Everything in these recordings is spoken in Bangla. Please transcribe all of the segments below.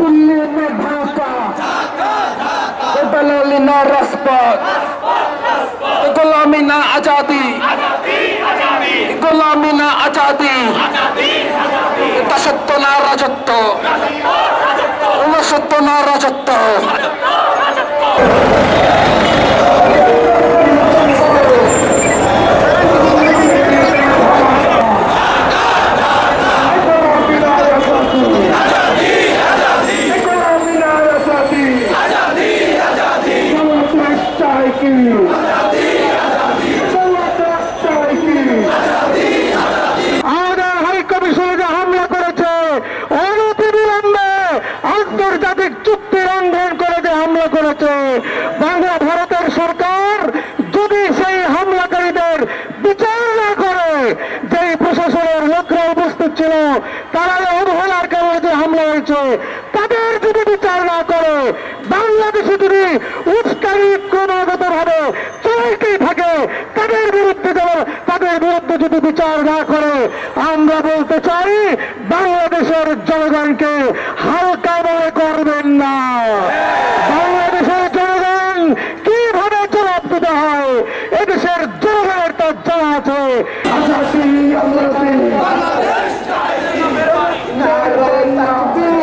দিল্লি মে ঢাকা? গোলামি না রাজপথ। গোলামি না আজাদি। গোলামি না আজাদি। রাজত্ব? রাজত্ব? আন্তর্জাতিক চুক্তি লঙ্ঘন করে যে হামলা করেছে। বাংলা ভারতের সরকার যদি সেই হামলাকারীদের বিচার না করে, যেই প্রশাসনের লোকরা উপস্থিত ছিল তারা অবহেলার কারণে যে হামলা হয়েছে, তাদের যদি বিচার না করে, বাংলাদেশে যদি উস্কানি ক্রমাগত ভাবে চলতেই থাকে, তাদের বিরুদ্ধে যেন তাদের বিরুদ্ধে যদি বিচার না করে, আমরা বলতে চাই বাংলাদেশের জনগণকে হালকা মনে করবেন না বাংলাদেশের জনগণ কীভাবে জবাব দিতে হয় এদেশের জনগণের তার জানা আছে। আজাদি আজাদি নাবিল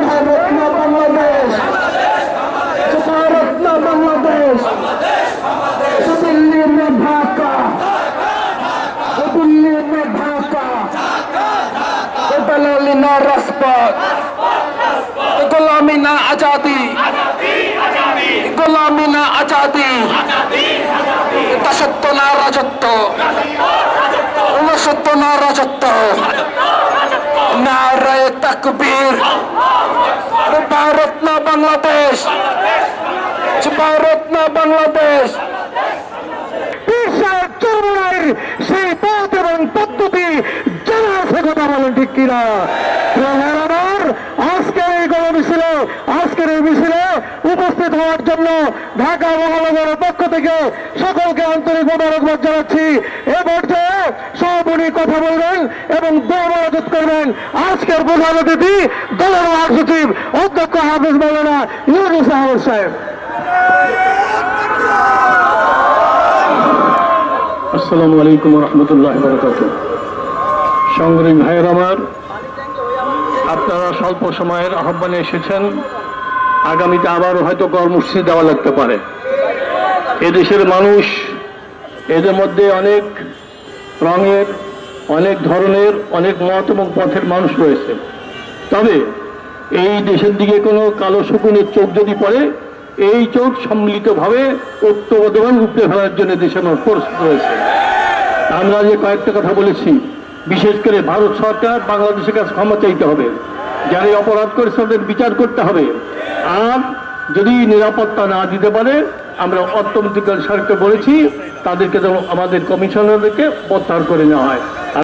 ভারত না বাংলাদেশ তোলা মিনা আজাদি। দাসত্ব না রাজত্ব। উনসত্ব না রাজত্ব। নারায় তাকবীর। ভারত না বাংলাদেশ। ভারত না বাংলাদেশ। বিশ্বের তরুণের সেই পথ এবং পদ্ধতি জানা আছে কথা ঠিক কিনা? হওয়ার জন্য ঢাকা মহানগরের পক্ষ থেকে সকলকে আন্তরিক মোবারকবাদ জানাচ্ছি। এ পর্যায়ে সভাপতি কথা বলবেন এবং দোয়ারাজত করবেন। আজকের প্রধান অতিথি, দলের মহাসচিব, অধ্যক্ষ হাফিজ মৌলানা ইউনুস আহমদ সাহেব। আসসালামু আলাইকুম রহমতুল্লাহ বরকাত সংগ্রামী ভাইয়ের আমার, আপনারা স্বল্প সময়ের আহ্বানে এসেছেন। আগামীতে আবারও হয়তো কর্মসূচি দেওয়া লাগতে পারে। এদেশের মানুষ এদের মধ্যে অনেক রঙের, অনেক ধরনের, অনেক মত এবং পথের মানুষ রয়েছে। তবে এই দেশের দিকে কোনো কালো শকুনের চোখ যদি পড়ে, এই চোখ সম্মিলিতভাবে ঐক্যবদ্ধভাবে উপড়ে ফেলার জন্য দেশের মানুষ প্রস্তুত রয়েছে। আমরা যে কয়েকটা কথা বলেছি, বিশেষ করে ভারত সরকার বাংলাদেশের কাছে ক্ষমা চাইতে হবে। যারা অপরাধ করেছে, তাদের বিচার করতে হবে। আর যদি নিরাপত্তা না দিতে পারে, আমরা অর্থনৈতিক সরকার বলেছি, তাদেরকে আমাদের কমিশনারদেরকে প্রত্যাহার করে নেওয়া হয়।